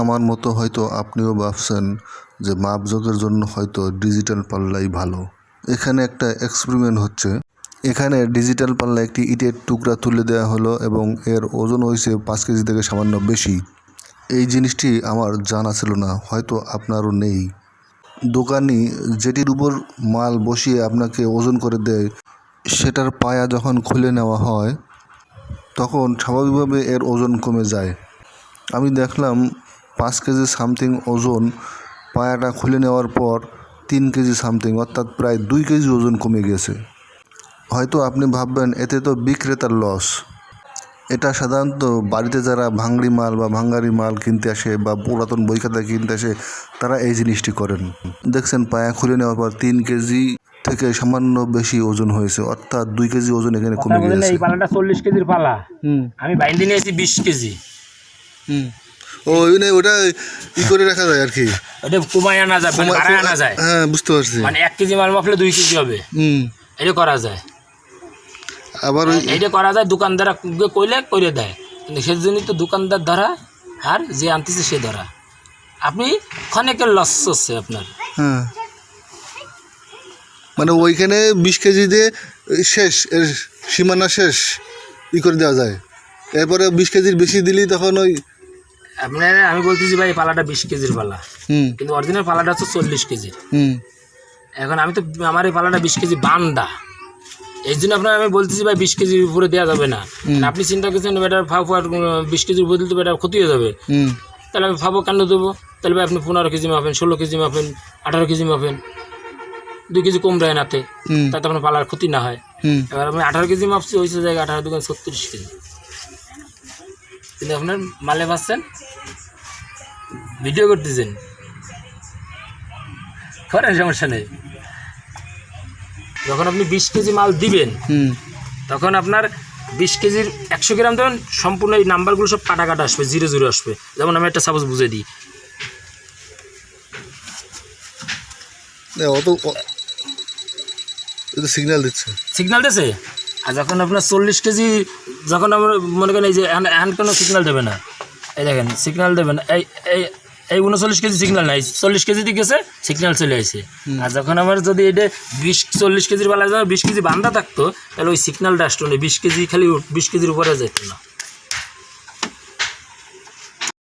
আমার মতো হয়তো আপনিও ভাবছেন যে মাপজোকের জন্য হয়তো ডিজিটাল পাল্লাই ভালো। এখানে একটা এক্সপেরিমেন্ট হচ্ছে। এখানে ডিজিটাল পাল্লা একটি ইটের টুকরা তুলে দেওয়া হলো এবং এর ওজন হয়েছে পাঁচ কেজি থেকে সামান্য বেশি। এই জিনিসটি আমার জানা ছিল না, হয়তো আপনারও নেই। দোকানি যেটির উপর মাল বসিয়ে আপনাকে ওজন করে দেয়, সেটার পায়া যখন খুলে নেওয়া হয়, তখন স্বাভাবিকভাবে এর ওজন কমে যায়। আমি দেখলাম পাঁচ কেজি সামথিং ওজন পায়াটা খুলে নেওয়ার পর তিন কেজি সামথিং অর্থাৎ প্রায় দুই কেজি ওজন কমে গেছে। হয়তো আপনি ভাববেন এতে তো বিক্রেতার লস এটা সাধারণত বাড়িতে যারা ভাঙড়ি মাল বা ভাঙ্গারি মাল কিনতে আসে বা পুরাতন বই খাতা কিনতে আসে তারা এই জিনিসটি করেন। দেখছেন পায়া খুলে নেওয়ার পর তিন কেজি থেকে সামান্য বেশি ওজন হয়েছে অর্থাৎ দুই কেজি ওজন এখানে কমে গেছে এই পালাটা চল্লিশ কেজির পালা? হুম। আমি বাইন্দি নিয়েছি বিশ কেজি। হুম। ও ওই না ওটা ই করে রাখা যায় আর কি। ওটা কমায় আনা যায় মানে বাড়ায় আনা যায়। হ্যাঁ বুঝতে পারছি। মানে এক কেজি মাল মাপলে দুই কেজি হবে। হুম। এটা করা যায়। আবার ওই এইটা করা যায় দোকানদার কইলে করে দেয়। কিন্তু সেজন্যই তো দোকানদার ধরা আর যে আনতেছে সে ধরা। আপনি ক্ষণেকের লস হচ্ছে আপনার। হ্যাঁ। মানে ওইখানে বিশ কেজি দিয়ে শেষ এর সীমানা শেষ ই করে দেওয়া যায়। এরপরে বিশ কেজির বেশি দিলেই তখন ওই আপনার আমি বলতেছি ভাই পালাটা বিশ কেজির পালা। হুম। কিন্তু অরিজিনাল পালাটা হচ্ছে চল্লিশ কেজির হুম। এখন আমি তো আমার এই পালাটা বিশ কেজি বান্দা। এই জন্য আপনার আমি বলতেছি ভাই বিশ কেজির উপরে দেওয়া যাবে না। আপনি চিন্তা করছেন বেটার ফাও ফাও বিশ কেজির উপরে দিলে তো বেটার ক্ষতি হয়ে যাবে। হুম। তাহলে আমি ফাবো কেন দেবো? তাহলে ভাই আপনি পনেরো কেজি মাপেন ষোলো কেজি মাপেন আঠারো কেজি মাপেন। দুই কেজি কম দেয় নাতে তাতে আপনার পালার ক্ষতি না হয়। এবার আমি আঠারো কেজি মাপছি হয়েছে জায়গায় আঠারো দোকান ছত্রিশ কেজি। কিন্তু আপনার মালে পাচ্ছেন? ভিডিও করতেছেন। করেন সমস্যা নেই। যখন আপনি বিশ কেজি মাল দিবেন হুম। তখন আপনার বিশ কেজির একশো গ্রাম দেবেন সম্পূর্ণ এই নাম্বারগুলো সব কাটা কাটা আসবে জিরো জিরো আসবে। যেমন আমি একটা সাপোজ বুঝে দিই। অত সিগন্যাল দিচ্ছে। সিগন্যাল দিয়েছে আর যখন আপনার চল্লিশ কেজি যখন আমরা মনে করেন এই যে হ্যান্ড কোনো সিগন্যাল দেবে না। এই দেখেন সিগন্যাল দেবে না। এই এই এই উনচল্লিশ কেজি সিগনাল নাই। চল্লিশ কেজি দিয়ে গেছে সিগন্যাল চলে আসে আর যখন আমার যদি এটা বিশ চল্লিশ কেজির বেলা যাওয়া বিশ কেজি বান্ধা থাকতো তাহলে ওই সিগন্যালটা আসতো না। বিশ কেজি খালি বিশ কেজির উপরে যেত না।